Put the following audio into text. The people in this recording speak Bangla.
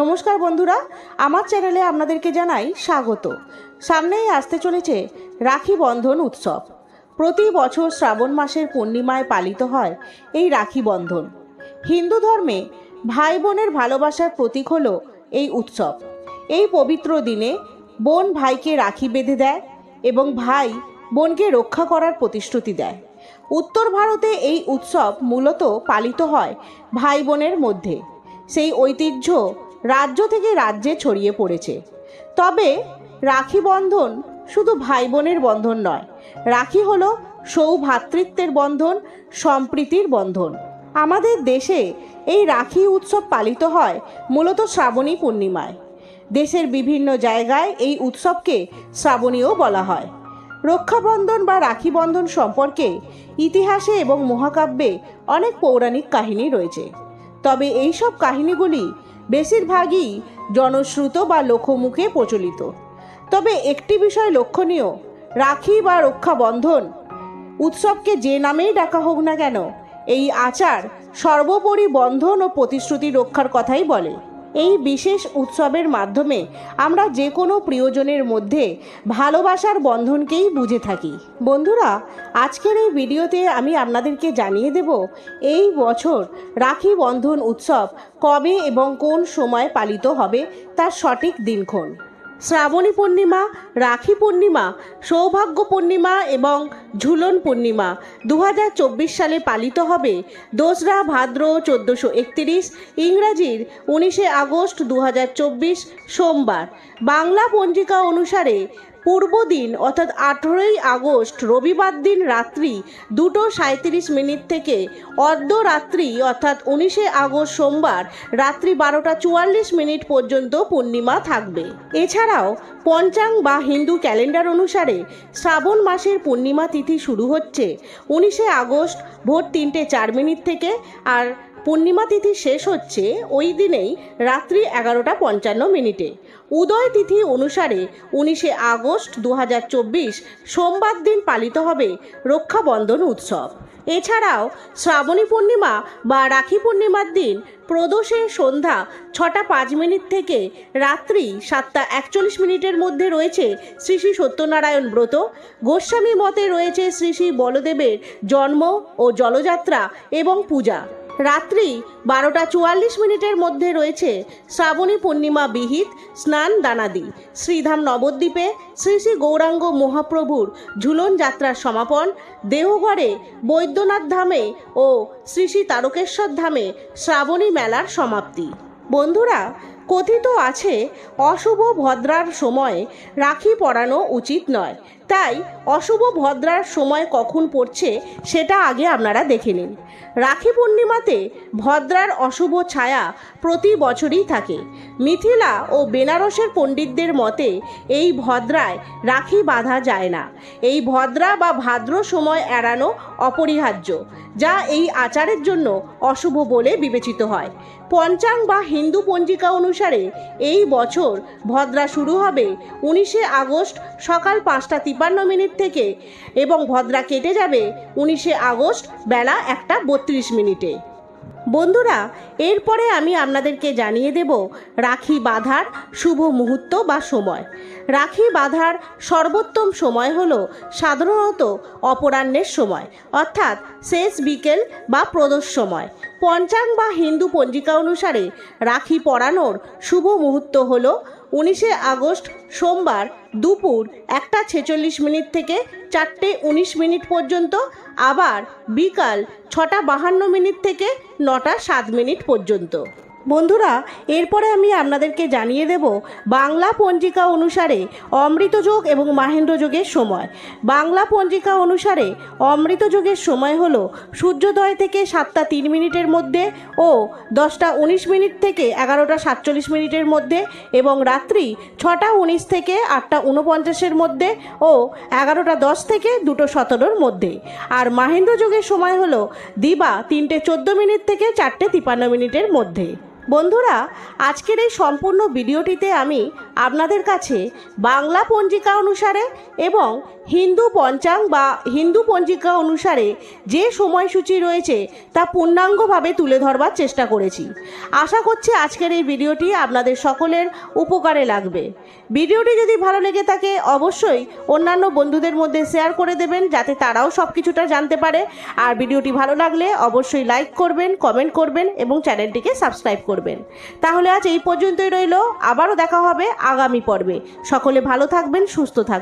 নমস্কার বন্ধুরা, আমার চ্যানেলে আপনাদেরকে জানাই স্বাগত। সামনেই আসতে চলেছে রাখি বন্ধন উৎসব। প্রতি বছর শ্রাবণ মাসের পূর্ণিমায় পালিত হয় এই রাখি বন্ধন। হিন্দু ধর্মে ভাই বোনের ভালোবাসার প্রতীক হল এই উৎসব। এই পবিত্র দিনে বোন ভাইকে রাখি বেঁধে দেয় এবং ভাই বোনকে রক্ষা করার প্রতিশ্রুতি দেয়। উত্তর ভারতে এই উৎসব মূলত পালিত হয় ভাই বোনের মধ্যে। সেই ঐতিহ্য রাজ্য থেকে রাজ্যে ছড়িয়ে পড়েছে। তবে রাখি বন্ধন শুধু ভাই বোনের বন্ধন নয়, রাখি হলো সৌভ্রাতৃত্বের বন্ধন, সম্প্রীতির বন্ধন। আমাদের দেশে এই রাখি উৎসব পালিত হয় মূলত শ্রাবণী পূর্ণিমায়। দেশের বিভিন্ন জায়গায় এই উৎসবকে শ্রাবণীও বলা হয়। রক্ষাবন্ধন বা রাখি বন্ধন সম্পর্কে ইতিহাসে এবং মহাকাব্যে অনেক পৌরাণিক কাহিনী রয়েছে। তবে এই সব কাহিনীগুলি বেশিরভাগই জনশ্রুত বা লোকমুখে প্রচলিত। তবে একটি বিষয় লক্ষণীয়, রাখি বা রক্ষাবন্ধন। উৎসবকে যে নামেই ডাকা হোক না কেন, এই আচার সর্বোপরি বন্ধন ও প্রতিশ্রুতি রক্ষার কথাই বলে। এই বিশেষ উৎসবের মাধ্যমে আমরা যে কোনো প্রিয়জনের মধ্যে ভালোবাসার বন্ধনকেই বুঝে থাকি। বন্ধুরা, আজকের এই ভিডিওতে আমি আপনাদেরকে জানিয়ে দেব, এই বছর রাখি বন্ধন উৎসব কবে এবং কোন সময় পালিত হবে তার সঠিক দিনক্ষণ। শ্রাবণী পূর্ণিমা, রাখি পূর্ণিমা, সৌভাগ্য পূর্ণিমা এবং ঝুলন পূর্ণিমা দু হাজার চব্বিশ সালে পালিত হবে দোসরা ভাদ্র চোদ্দোশো একত্রিশ, ইংরাজির উনিশে আগস্ট দু হাজার চব্বিশ সোমবার। বাংলা পঞ্জিকা অনুসারে পূর্ব দিন, অর্থাৎ আঠেরোই আগস্ট, রবিবার দিন রাত্রি দুটো সাঁত্রিশ মিনিট থেকে অর্ধরাত্রি, অর্থাৎ উনিশে আগস্ট সোমবার রাত্রি বারোটা চুয়াল্লিশ মিনিট পর্যন্ত পূর্ণিমা থাকবে। এছাড়াও পঞ্চাং বা হিন্দু ক্যালেন্ডার অনুসারে শ্রাবণ মাসের পূর্ণিমা তিথি শুরু হচ্ছে উনিশে আগস্ট ভোর তিনটে চার মিনিট থেকে, আর পূর্ণিমা তিথি শেষ হচ্ছে ওই দিনেই রাত্রি এগারোটা পঞ্চান্ন মিনিটে। উদয় তিথি অনুসারে উনিশে আগস্ট দু হাজার চব্বিশ সোমবার দিন পালিত হবে রক্ষাবন্ধন উৎসব। এছাড়াও শ্রাবণী পূর্ণিমা বা রাখি পূর্ণিমার দিন প্রদোষের সন্ধ্যা ছটা পাঁচ মিনিট থেকে রাত্রি সাতটা একচল্লিশ মিনিটের মধ্যে রয়েছে শ্রী শ্রী সত্যনারায়ণ ব্রত। গোস্বামী মতে রয়েছে শ্রী শ্রী বলদেবের জন্ম ও জলযাত্রা এবং পূজা। রাত্রি বারোটা চুয়াল্লিশ মিনিটের মধ্যে রয়েছে শ্রাবণী পূর্ণিমা বিহিত স্নান দানাদি। শ্রীধাম নবদ্বীপে শ্রী শ্রী গৌরাঙ্গ মহাপ্রভুর ঝুলন যাত্রার সমাপন। দেহগড়ে বৈদ্যনাথ ধামে ও শ্রী শ্রী তারকেশ্বর ধামে শ্রাবণী মেলার সমাপ্তি। বন্ধুরা কথিত আছে, অশুভ ভদ্রার সময় রাখি পরানো উচিত নয়। তাই অশুভ ভদ্রার সময় কখন পড়ছে সেটা আগে আপনারা দেখে নিন। রাখি পূর্ণিমাতে ভদ্রার অশুভ ছায়া প্রতি বছরই থাকে। মিথিলা ও বেনারসের পণ্ডিতদের মতে এই ভদ্রায় রাখি বাঁধা যায় না। এই ভদ্রা বা ভাদ্র সময় এড়ানো অপরিহার্য, যা এই আচারের জন্য অশুভ বলে বিবেচিত হয়। পঞ্চাং বা হিন্দু পঞ্জিকা অনুসারে এই বছর ভদ্রা শুরু হবে উনিশে আগস্ট সকাল পাঁচটা তিপান্ন মিনিট থেকে এবং ভদ্রা কেটে যাবে উনিশে আগস্ট বেলা একটা বত্রিশ মিনিটে। বন্ধুরা, এরপরে আমি আপনাদেরকে জানিয়ে দেব রাখি বাঁধার শুভ মুহূর্ত বা সময়। রাখি বাঁধার সর্বোত্তম সময় হলো সাধারণত অপরাহ্নের সময়, অর্থাৎ শেষ বিকেল বা প্রদোষ সময়। পঞ্চাং বা হিন্দু পঞ্জিকা অনুসারে রাখি পরানোর শুভ মুহূর্ত হলো উনিশে আগস্ট সোমবার দুপুর একটা ছেচল্লিশ মিনিট থেকে চারটে উনিশ মিনিট পর্যন্ত, আবার বিকাল ছটা বাহান্ন মিনিট থেকে নটা সাত মিনিট পর্যন্ত। বন্ধুরা, এরপরে আমি আপনাদেরকে জানিয়ে দেব বাংলা পঞ্জিকা অনুসারে অমৃত যোগ এবং মাহেন্দ্র যোগের সময়। বাংলা পঞ্জিকা অনুসারে অমৃত যোগের সময় হল সূর্যোদয় থেকে সাতটা তিন মিনিটের মধ্যে ও দশটা উনিশ মিনিট থেকে এগারোটা সাতচল্লিশ মিনিটের মধ্যে এবং রাত্রি ছটা উনিশ থেকে আটটা উনপঞ্চাশের মধ্যে ও এগারোটা দশ থেকে দুটো সতেরোর মধ্যে। আর মাহেন্দ্র যোগের সময় হলো দিবা তিনটে চোদ্দ মিনিট থেকে চারটে তিপান্ন মিনিটের মধ্যে। বন্ধুরা, আজকের এই সম্পূর্ণ ভিডিওটিতে আমি আপনাদের কাছে বাংলা পঞ্জিকা অনুসারে এবং হিন্দু পঞ্চাং বা হিন্দু পঞ্জিকা অনুসারে যে সময়সূচি রয়েছে তা পূর্ণাঙ্গভাবে তুলে ধরবার চেষ্টা করেছি। আশা করছি আজকের এই ভিডিওটি আপনাদের সকলের উপকারে লাগবে। ভিডিওটি যদি ভালো লেগে থাকে, অবশ্যই অন্যান্য বন্ধুদের মধ্যে শেয়ার করে দেবেন, যাতে তারাও সব কিছুটা জানতে পারে। আর ভিডিওটি ভালো লাগলে অবশ্যই লাইক করবেন, কমেন্ট করবেন এবং চ্যানেলটিকে সাবস্ক্রাইব করবেন। তাহলে আজ এই পর্যন্তই রইল। আবারও দেখা হবে আগামী পর্বে। সকলে ভালো থাকবেন, সুস্থ থাকবেন।